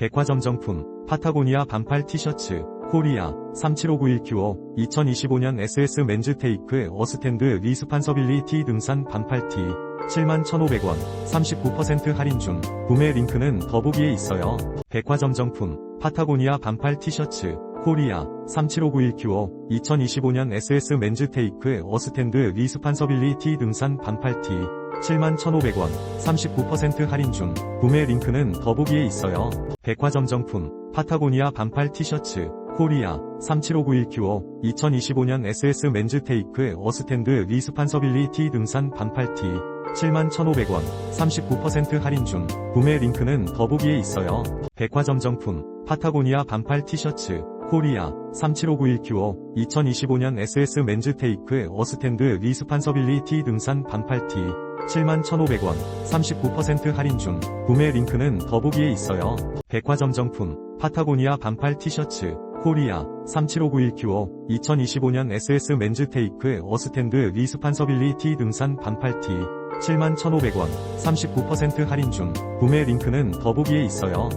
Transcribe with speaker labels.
Speaker 1: 백화점 정품, 파타고니아 반팔 티셔츠, 코리아, 37591큐어, 2025년 SS 맨즈 테이크 어스탠드 리스판서빌리티 등산 반팔 티, 71,500원, 39% 할인 중, 구매 링크는 더보기에 있어요. 백화점 정품, 파타고니아 반팔 티셔츠, 코리아, 37591큐어, 2025년 SS 맨즈 테이크 어스탠드 리스판서빌리티 등산 반팔 티, 71,500원, 39% 할인 중, 구매 링크는 더보기에 있어요. 백화점 정품, 파타고니아 반팔 티셔츠, 코리아, 37591큐어, 2025년 SS 맨즈 테이크 어스탠드 리스판서빌리 티 등산 반팔 티, 71,500원, 39% 할인 중, 구매 링크는 더보기에 있어요. 백화점 정품, 파타고니아 반팔 티셔츠, 코리아, 37591큐어, 2025년 SS 맨즈 테이크 어스탠드 리스판서빌리 티 등산 반팔 티, 71,500원, 39% 할인 중, 구매 링크는 더보기에 있어요. 백화점 정품, 파타고니아 반팔 티셔츠, 코리아, 37591큐어, 2025년 SS 맨즈 테이크 어스탠드 리스판서빌리티 등산 반팔 티, 71,500원, 39% 할인 중, 구매 링크는 더보기에 있어요.